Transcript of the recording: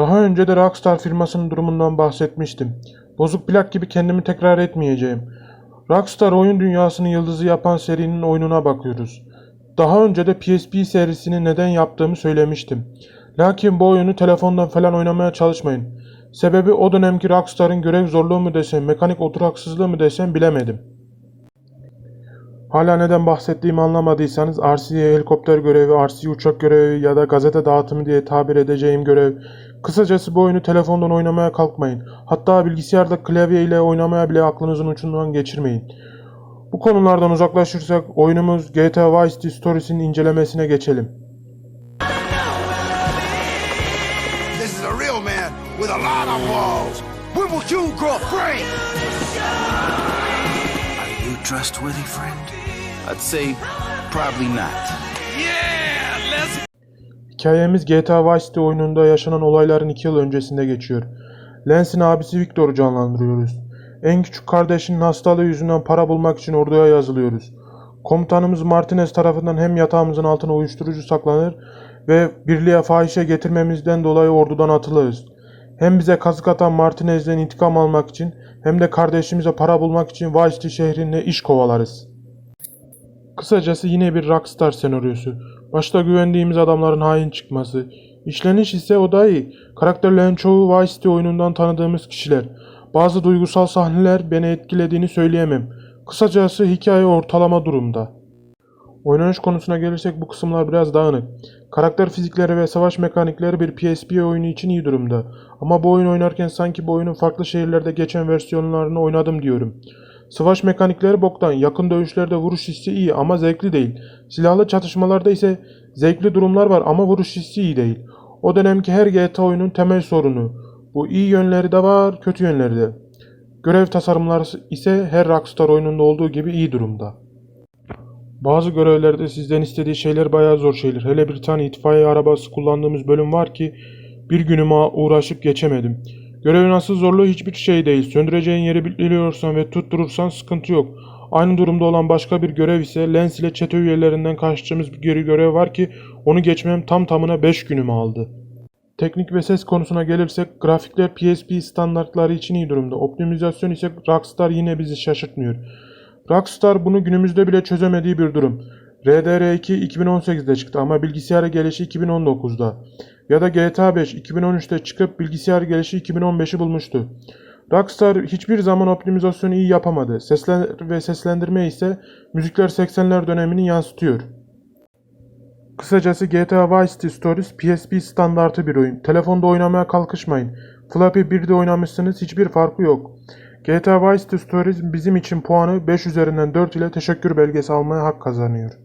Daha önce de Rockstar firmasının durumundan bahsetmiştim. Bozuk plak gibi kendimi tekrar etmeyeceğim. Rockstar oyun dünyasını yıldızı yapan serinin oyununa bakıyoruz. Daha önce de PSP serisini neden yaptığımı söylemiştim. Lakin bu oyunu telefondan falan oynamaya çalışmayın. Sebebi o dönemki Rockstar'ın görev zorluğu mu desem, mekanik oturaksızlığı mı desem bilemedim. Hala neden bahsettiğimi anlamadıysanız RC helikopter görevi, RC uçak görevi ya da gazete dağıtımı diye tabir edeceğim görev. Kısacası bu oyunu telefondan oynamaya kalkmayın. Hatta bilgisayarda klavye ile oynamaya bile aklınızın ucundan geçirmeyin. Bu konulardan uzaklaşırsak oyunumuz GTA Vice City Stories'in incelemesine geçelim. With a lot of balls. When will you grow free? Trustworthy, friend? I'd say probably not. Hikayemiz GTA Vice City oyununda yaşanan olayların 2 yıl öncesinde geçiyor. Lance'in abisi Victor'u canlandırıyoruz. En küçük kardeşinin hastalığı yüzünden para bulmak için orduya yazılıyoruz. Komutanımız Martinez tarafından hem yatağımızın altına uyuşturucu saklanır ve birliğe fahişe getirmemizden dolayı ordudan atılırız. Hem bize kazık atan Martinez'den intikam almak için hem de kardeşimize para bulmak için Vice City şehrinde iş kovalarız. Kısacası yine bir Rockstar senaryosu. Başta güvendiğimiz adamların hain çıkması. İşleniş ise o da iyi. Karakterlerin çoğu Vice City oyunundan tanıdığımız kişiler. Bazı duygusal sahneler beni etkilediğini söyleyemem. Kısacası hikaye ortalama durumda. Oynanış konusuna gelirsek bu kısımlar biraz dağınık. Karakter fizikleri ve savaş mekanikleri bir PSP oyunu için iyi durumda. Ama bu oyun oynarken sanki bu oyunun farklı şehirlerde geçen versiyonlarını oynadım diyorum. Savaş mekanikleri boktan, yakın dövüşlerde vuruş hissi iyi ama zevkli değil. Silahlı çatışmalarda ise zevkli durumlar var ama vuruş hissi iyi değil. O dönemki her GTA oyunun temel sorunu. Bu iyi yönleri de var, kötü yönleri de. Görev tasarımları ise her Rockstar oyununda olduğu gibi iyi durumda. Bazı görevlerde sizden istediği şeyler bayağı zor şeyler. Hele bir tane itfaiye arabası kullandığımız bölüm var ki bir günüme uğraşıp geçemedim. Görevin asıl zorluğu hiçbir şey değil. Söndüreceğin yeri biliyorsan ve tutturursan sıkıntı yok. Aynı durumda olan başka bir görev ise Lens ile çete üyelerinden kaçtığımız bir geri görev var ki onu geçmem tam tamına 5 günümü aldı. Teknik ve ses konusuna gelirsek grafikler PSP standartları için iyi durumda. Optimizasyon ise Rockstar yine bizi şaşırtmıyor. Rockstar bunu günümüzde bile çözemediği bir durum. RDR2 2018'de çıktı ama bilgisayara gelişi 2019'da. Ya da GTA 5 2013'te çıkıp bilgisayar gelişi 2015'i bulmuştu. Rockstar hiçbir zaman optimizasyonu iyi yapamadı. Sesler ve seslendirme ise müzikler 80'ler dönemini yansıtıyor. Kısacası GTA Vice City Stories PSP standartı bir oyun. Telefonda oynamaya kalkışmayın. Flappy 1'de oynamışsınız hiçbir farkı yok. GTA Vice City Stories bizim için puanı 5 üzerinden 4 ile teşekkür belgesi almaya hak kazanıyor.